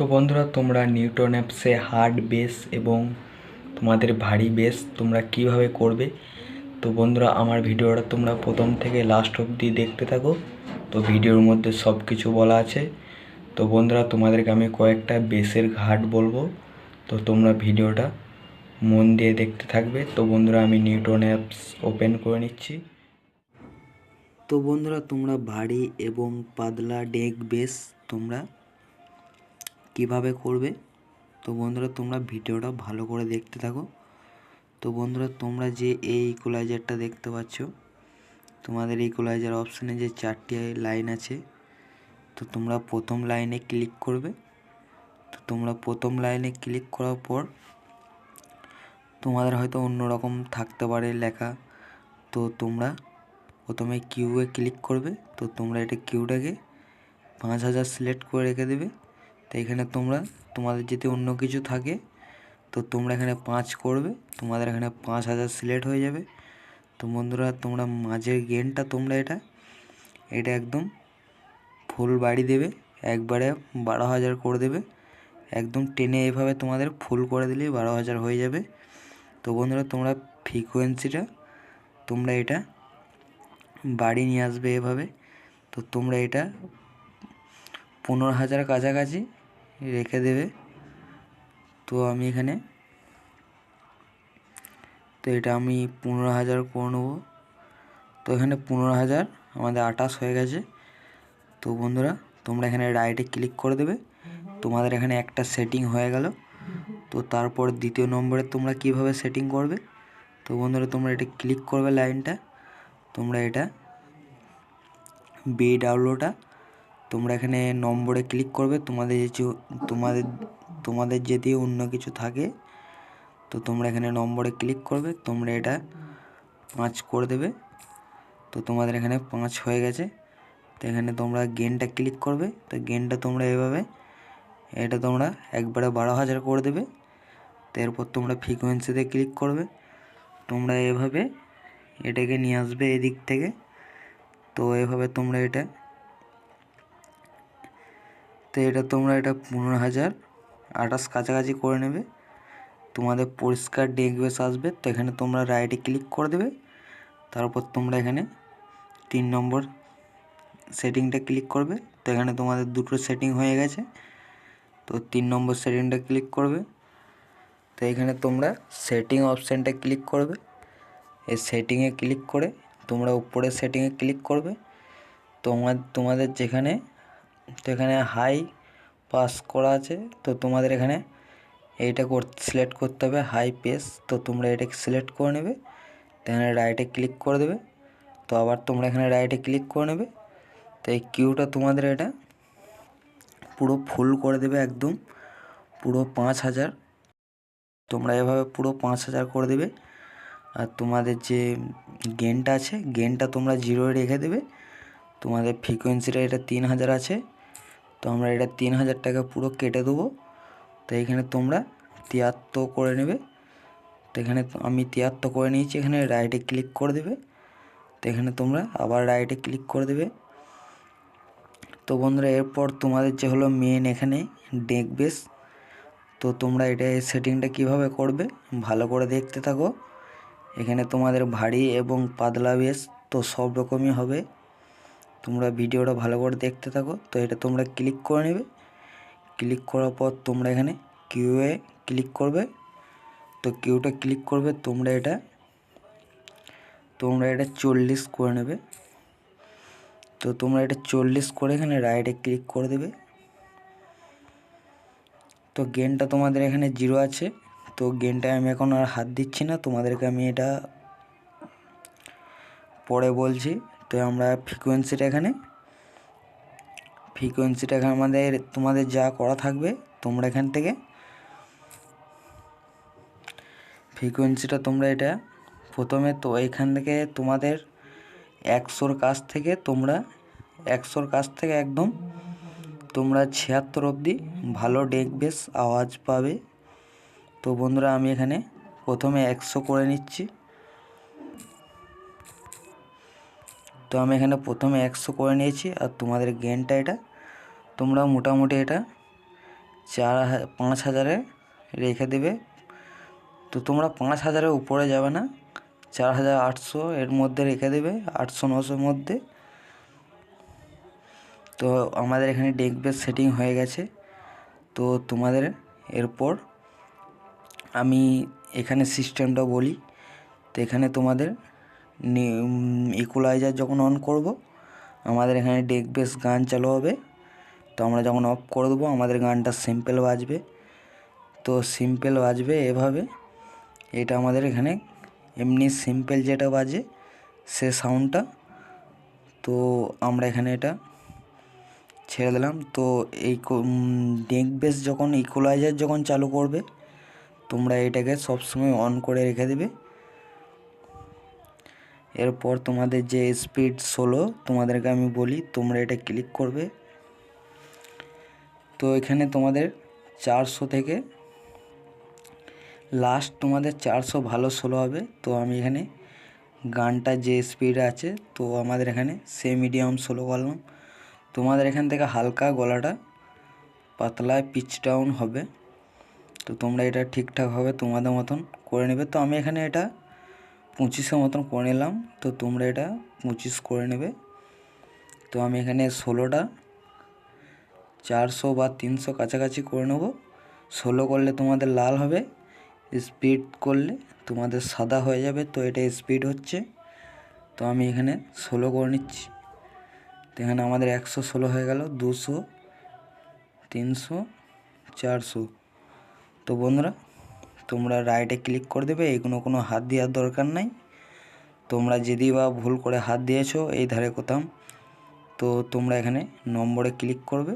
তো বন্ধুরা, তোমরা নিউটন অ্যাপসে হার্ড বেস এবং তোমাদের ভারী বেস তোমরা কীভাবে করবে? তো বন্ধুরা, আমার ভিডিওটা তোমরা প্রথম থেকে লাস্ট অবধি দেখতে থাকো। তো ভিডিওর মধ্যে সব কিছু বলা আছে। তো বন্ধুরা, তোমাদেরকে আমি কয়েকটা বেসের ঘাট বলব। তো তোমরা ভিডিওটা মন দিয়ে দেখতে থাকবে। তো বন্ধুরা, আমি নিউটন অ্যাপস ওপেন করে নিচ্ছি। তো বন্ধুরা, তোমরা ভারী এবং পাতলা ডেক বেস তোমরা কীভাবে করবে? তো বন্ধুরা, তোমরা ভিডিওটা ভালো করে দেখতে থাকো। তো বন্ধুরা, তোমরা যে এই ইকুলাইজারটা দেখতে পাচ্ছ, তোমাদের ইকুলাইজার অপশানে যে চারটি লাইন আছে, তো তোমরা প্রথম লাইনে ক্লিক করবে। তো তোমরা প্রথম লাইনে ক্লিক করার পর, তোমাদের হয়তো অন্য রকম থাকতে পারে লেখা। তো তোমরা প্রথমে কিউয়ে ক্লিক করবে। তো তোমরা এটা কিউটাকে পাঁচ হাজার সিলেক্ট করে রেখে দেবে। তো এখানে তোমরা, তোমাদের যদি অন্য কিছু থাকে, তো তোমরা এখানে পাঁচ করবে, তোমাদের এখানে পাঁচ হাজার সিলেক্ট হয়ে যাবে। তো বন্ধুরা, তোমরা মাঝের গেনটা তোমরা এটা এটা একদম ফুল বাড়ি দেবে, একবারে বারো হাজার করে দেবে। একদম টেনে এভাবে তোমাদের ফুল করে দিলেই বারো হাজার হয়ে যাবে। তো বন্ধুরা, তোমরা ফ্রিকোয়েন্সিটা তোমরা এটা বাড়ি নিয়ে আসবে এভাবে। তো তোমরা এটা পনেরো হাজার কাছাকাছি রেখে দেবে। তো আমি এখানে তো এটা আমি পনেরো হাজার করে নেব। তো এখানে পনেরো হাজার আমাদের আঠাশ হয়ে গেছে। তো বন্ধুরা, তোমরা এখানে রাইটে ক্লিক করে দেবে। তোমাদের এখানে একটা সেটিং হয়ে গেল। তো তারপর দ্বিতীয় নম্বরে তোমরা কীভাবে সেটিং করবে? তো বন্ধুরা, তোমরা এটা ক্লিক করবে লাইনটা। তোমরা এটা বি ডাউনলোডটা তোমরা এখানে নম্বরে ক্লিক করবে, তোমাদের যে তোমাদের তোমাদের যদি অন্য কিছু থাকে, তো তোমরা এখানে নম্বরে ক্লিক করবে, তোমরা এটা পাঁচ করে দেবে। তো তোমাদের এখানে পাঁচ হয়ে গেছে। তো এখানে তোমরা গেনটা ক্লিক করবে, তো গেনটা তোমরা এভাবে, এটা তোমরা একবারে বারো হাজার করে দেবে। তো এরপর তোমরা ফ্রিকোয়েন্সিতে ক্লিক করবে, তোমরা এভাবে এটাকে নিয়ে আসবে এদিক থেকে। তো এভাবে তোমরা এটা তো এটা তোমরা এটা পনেরো হাজার আঠাশ কাছাকাছি করে নেবে। তোমাদের পরিষ্কার ডেক বেস আসবে, তো এখানে তোমরা রাইটে ক্লিক করে দেবে। তারপর তোমরা এখানে তিন নম্বর সেটিংটা ক্লিক করবে। তো এখানে তোমাদের দুটো সেটিং হয়ে গেছে, তো তিন নম্বর সেটিংটা ক্লিক করবে। তো এখানে তোমরা সেটিং অপশানটা ক্লিক করবে। এই সেটিংয়ে ক্লিক করে তোমরা উপরে সেটিংয়ে ক্লিক করবে। তোমার তোমাদের যেখানে তো এখানে হাই পাস করা আছে। তো তোমাদের এখানে এইটা সিলেক্ট করতে হবে হাই পেস তো তোমরা এটাকে সিলেক্ট করে নেবে এখানে রাইটে ক্লিক করে দেবে। তো আবার তোমরা এখানে রাইটে ক্লিক করে নেবে। তো এই কিউটা তোমাদের এটা পুরো ফুল করে দেবে একদম, পুরো পাঁচ হাজার। তোমরা এভাবে পুরো পাঁচ হাজার করে দেবে। আর তোমাদের যে গেনটা আছে গেনটা তোমরা জিরোয় রেখে দেবে। তোমাদের ফ্রিকোয়েন্সিটা এটা তিন হাজার আছে। তো আমরা এটা তিন হাজার টাকা পুরো কেটে দেবো। তো এখানে তোমরা তিয়াত্তর করে নেবে। তো এখানে আমি তিয়াত্তর করে নিয়েছি, এখানে রাইটে ক্লিক করে দেবে। তো এখানে তোমরা আবার রাইটে ক্লিক করে দেবে। তো বন্ধুরা, এরপর তোমাদের যে হলো মেন এখানে ডেক বেস তো তোমরা এটা সেটিংটা কীভাবে করবে ভালো করে দেখতে থাকো। এখানে তোমাদের ভারী এবং পাতলা বেস তো সব রকমই হবে। তোমরা ভিডিওটা ভালো করে দেখতে থাকো। তো এটা তোমরা ক্লিক করে নেবে। ক্লিক করার পর তোমরা এখানে কিউয়ে ক্লিক করবে। তো কিউটা ক্লিক করবে, তোমরা এটা তোমরা এটা চল্লিশ করে নেবে। তো তোমরা এটা চল্লিশ করে এখানে রাইটে ক্লিক করে দেবে। তো গেনটা তোমাদের এখানে জিরো আছে। তো গেনটায় আমি এখন আর হাত দিচ্ছি না। তোমাদেরকে আমি এটা পরে বলছি। তো আমরা ফ্রিকোয়েন্সিটা এখানে ফ্রিকোয়েন্সিটা এখানে আমাদের, তোমাদের যা করা থাকবে, তোমরা এখান থেকে ফ্রিকোয়েন্সিটা তোমরা এটা প্রথমে তো এখান থেকে তোমাদের একশোর কাছ থেকে তোমরা, একশোর কাছ থেকে একদম তোমরা ছিয়াত্তর অবধি ভালো ডেক বেস আওয়াজ পাবে। তো বন্ধুরা, আমি এখানে প্রথমে একশো করে নিচ্ছি। তো আমি এখানে প্রথমে একশো করে নিয়েছি আর তোমাদের গেনটা এটা। তোমরা মোটামুটি এটা চার পাঁচ হাজারে রেখে দেবে। তো তোমরা পাঁচ হাজারের উপরে যাবে না, চার হাজার আটশো এর মধ্যে রেখে দেবে, আটশো নশোর মধ্যে। তো আমাদের এখানে ডেক বেস সেটিং হয়ে গেছে। তো তোমাদের এরপর আমি এখানে সিস্টেমটা বলি। তো এখানে তোমাদের ইকুলাইজার যখন অন করব, আমাদের এখানে ডেক বেস গান চালু হবে। তো আমরা যখন অফ করে দেবো, আমাদের গানটা সিম্পল বাজবে। তো সিম্পল বাজবে এভাবে। এটা আমাদের এখানে এমনি সিম্পল যেটা বাজে, সে সাউন্ডটা তো আমরা এখানে এটা ছেড়ে দিলাম। তো এই ডেক বেস যখন ইকুলাইজার যখন চালু করবে, তোমরা এটাকে সবসময় অন করে রেখে দেবে। এরপর তোমাদের যে স্পিড ষোলো, তোমাদেরকে আমি বলি তোমরা এটা ক্লিক করবে। তো এখানে তোমাদের চারশো থেকে লাস্ট তোমাদের চারশো ভালো ষোলো হবে। তো আমি এখানে গানটা যে স্পিড আছে, তো আমাদের এখানে সে মিডিয়াম ষোলো করলাম। তোমাদের এখান থেকে হালকা গলাটা পাতলায় পিচ ডাউন হবে। তো তোমরা এটা ঠিকঠাকভাবে তোমাদের মতন করে নেবে। তো আমি এখানে এটা পঁচিশের মতন করে নিলাম। তো তোমরা এটা পঁচিশ করে নেবে। তো আমি এখানে ষোলোটা চারশো বা তিনশো কাছাকাছি করে নেব। ষোলো করলে তোমাদের লাল হবে স্পিড করলে তোমাদের সাদা হয়ে যাবে। তো এটা স্পিড হচ্ছে। তো আমি এখানে ষোলো করে নিচ্ছি। তো এখানে আমাদের একশো ষোলো হয়ে গেল, দুশো, তিনশো, চারশো। তো বন্ধুরা তোমরা রাইটে ক্লিক করে দেবে এগুলো কোনো হাত দেওয়ার দরকার নাই। তোমরা যদি বা ভুল করে হাত দিয়েছ, এই ধারে কোথাও। তো তোমরা এখানে নম্বরে ক্লিক করবে।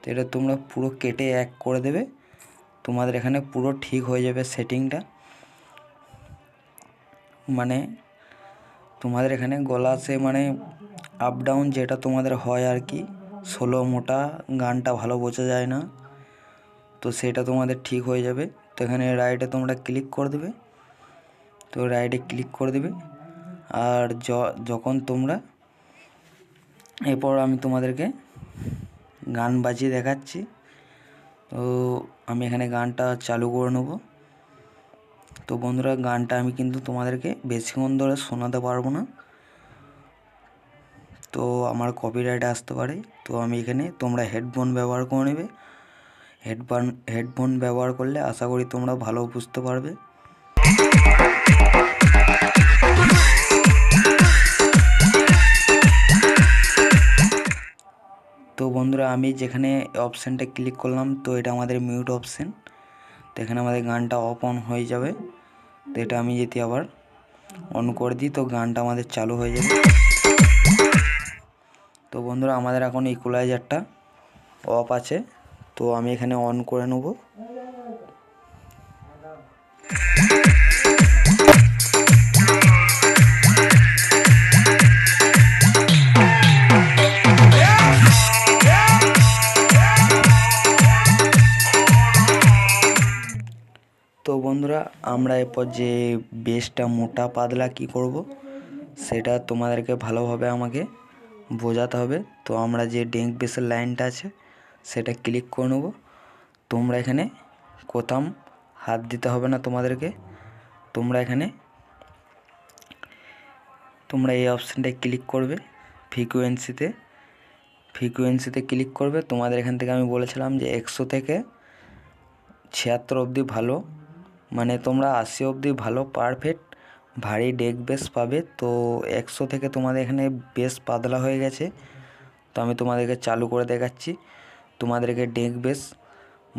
তো এটা তোমরা পুরো কেটে এক করে দেবে। তোমাদের এখানে পুরো ঠিক হয়ে যাবে সেটিংটা মানে তোমাদের এখানে গলা সে মানে আপ ডাউন যেটা তোমাদের হয় আর কি ষোলো মোটা গানটা ভালো বোঝা যায় না। তো সেটা তোমাদের ঠিক হয়ে যাবে। তো এখানে রাইটে তোমরা ক্লিক করে দেবে। তো রাইটে ক্লিক করে দেবে। আর যখন তোমরা, এরপর আমি তোমাদেরকে গান বাজিয়ে দেখাচ্ছি। তো আমি এখানে গানটা চালু করে নেব। তো বন্ধুরা, গানটা আমি কিন্তু তোমাদেরকে বেশিক্ষণ ধরে শোনাতে পারব না। তো আমার কপিরাইট আসতে পারে। তো আমি এখানে তোমরা হেডফোন ব্যবহার করে নেবে। হেডফোন হেডফোন ব্যবহার করলে আশা করি তোমরা ভালো বুঝতে পারবে। তো বন্ধুরা, আমি যেখানে অপশানটা ক্লিক করলাম, তো এটা আমাদের মিউট অপশান তো এখানে আমাদের গানটা অফ অন হয়ে যাবে। তো এটা আমি যদি আবার অন করে দিই, তো গানটা আমাদের চালু হয়ে যাবে। তো বন্ধুরা, আমাদের এখন ইকুলাইজারটা অফ আছে। তো আমি এখানে অন করে নেব। তো বন্ধুরা, আমরা এরপর যে বেসটা মোটা পাতলা কি করব, সেটা তোমাদেরকে ভালোভাবে আমাকে বোঝাতে হবে। তো আমরা যে ডেঙ্ক বেসের লাইনটা আছে সেটা ক্লিক করে নেব। তোমরা এখানে কোথাও হাত দিতে হবে না তোমাদেরকে। তোমরা এখানে, তোমরা এই অপশানটায় ক্লিক করবে ফ্রিকুয়েন্সিতে ফ্রিকুয়েন্সিতে ক্লিক করবে। তোমাদের এখান থেকে আমি বলেছিলাম যে একশো থেকে ছিয়াত্তর অবধি ভালো। মানে তোমরা আশি অবধি ভালো পারফেক্ট ভারী ডেক বেস পাবে। তো একশো থেকে তোমাদের এখানে বেশ পাতলা হয়ে গেছে। তো আমি তোমাদেরকে চালু করে দেখাচ্ছি। তোমাদেরকে ডেক বেস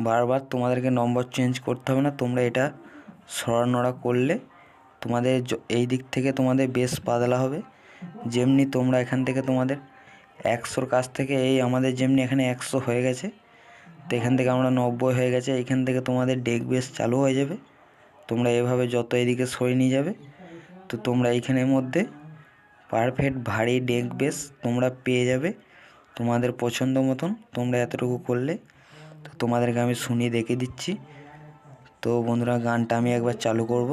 বারবার তোমাদেরকে নম্বর চেঞ্জ করতে হবে না, তোমরা এটা সরানোড়া করলে তোমাদের এই দিক থেকে তোমাদের বেশ পাতলা হবে। যেমনি তোমরা এখান থেকে তোমাদের একশোর কাছ থেকে এই আমাদের যেমনি এখানে একশো হয়ে গেছে, তো এখান থেকে আমরা নব্বই হয়ে গেছে, এখান থেকে তোমাদের ডেক বেস চালু হয়ে যাবে। তোমরা এভাবে যত এদিকে সরিয়ে নিয়ে যাবে, তো তোমরা এইখানের মধ্যে পারফেক্ট ভারী ডেক বেস তোমরা পেয়ে যাবে। তোমাদের পছন্দ মতন তোমরা এতটুকু করলে, তো তোমাদেরকে আমি শুনিয়ে দেখে দিচ্ছি। তো বন্ধুরা, গানটা আমি একবার চালু করব।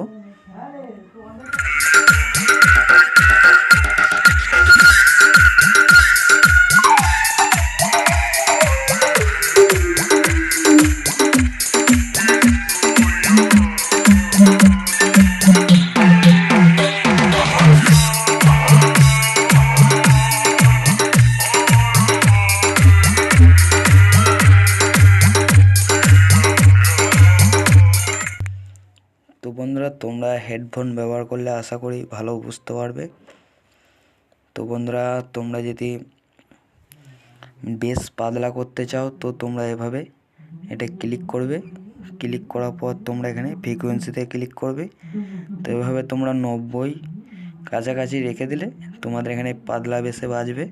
বন্ধুরা, তোমরা হেডফোন ব্যবহার করলে আশা করি ভালো বুঝতে পারবে। তো বন্ধুরা, তোমরা যদি বেশ পাতলা করতে চাও, তো তোমরা এভাবে এটা ক্লিক করবে। ক্লিক করার পর তোমরা এখানে ফ্রিকোয়েন্সিতে ক্লিক করবে। তো এভাবে তোমরা নব্বই কাছাকাছি রেখে দিলে তোমাদের এখানে পাতলা বেসে বাজবে।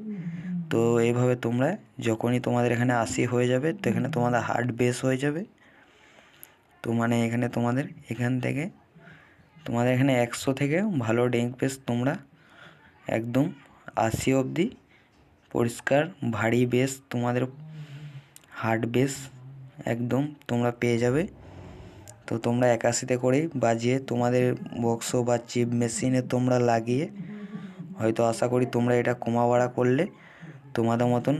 তো এইভাবে তোমরা, যখনই তোমাদের এখানে আশি হয়ে যাবে, তো এখানে তোমাদের হার্ড বেস হয়ে যাবে। তো মানে এখানে তোমাদের এখান থেকে, তোমাদের এখানে একশো থেকে ভালো ডেঙ্ক বেস তোমরা একদম আশি অবধি পরিষ্কার, ভারী বেস তোমাদের হার্ড বেস একদম তোমরা পেয়ে যাবে। তো তোমরা একাশিতে করেই বাজিয়ে তোমাদের বক্স বা চিপ মেশিনে তোমরা লাগিয়ে, হয়তো আশা করি তোমরা এটা কমা বাড়া করলে তোমাদের মতন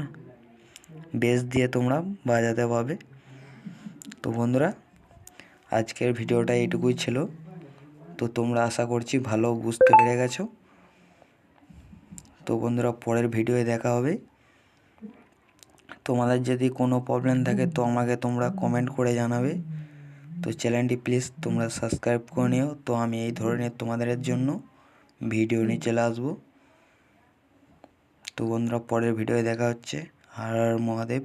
বেস দিয়ে তোমরা বাজাতে পারবে। তো বন্ধুরা আজকের ভিডিওটা এইটুকুই ছিল। তো তোমরা আশা করছি ভালো বুঝতে পেরে গেছো। তো বন্ধুরা, পরের ভিডিওয়ে দেখা হবে। তোমাদের যদি কোনো প্রবলেম থাকে তো আমাকে তোমরা কমেন্ট করে জানাবে। তো চ্যানেলটি প্লিজ তোমরা সাবস্ক্রাইব করে নিও। তো আমি এই ধরনের তোমাদের জন্য ভিডিও নিয়ে চলে আসব। তো বন্ধুরা, পরের ভিডিওয়ে দেখা হচ্ছে। আর মহাদেব।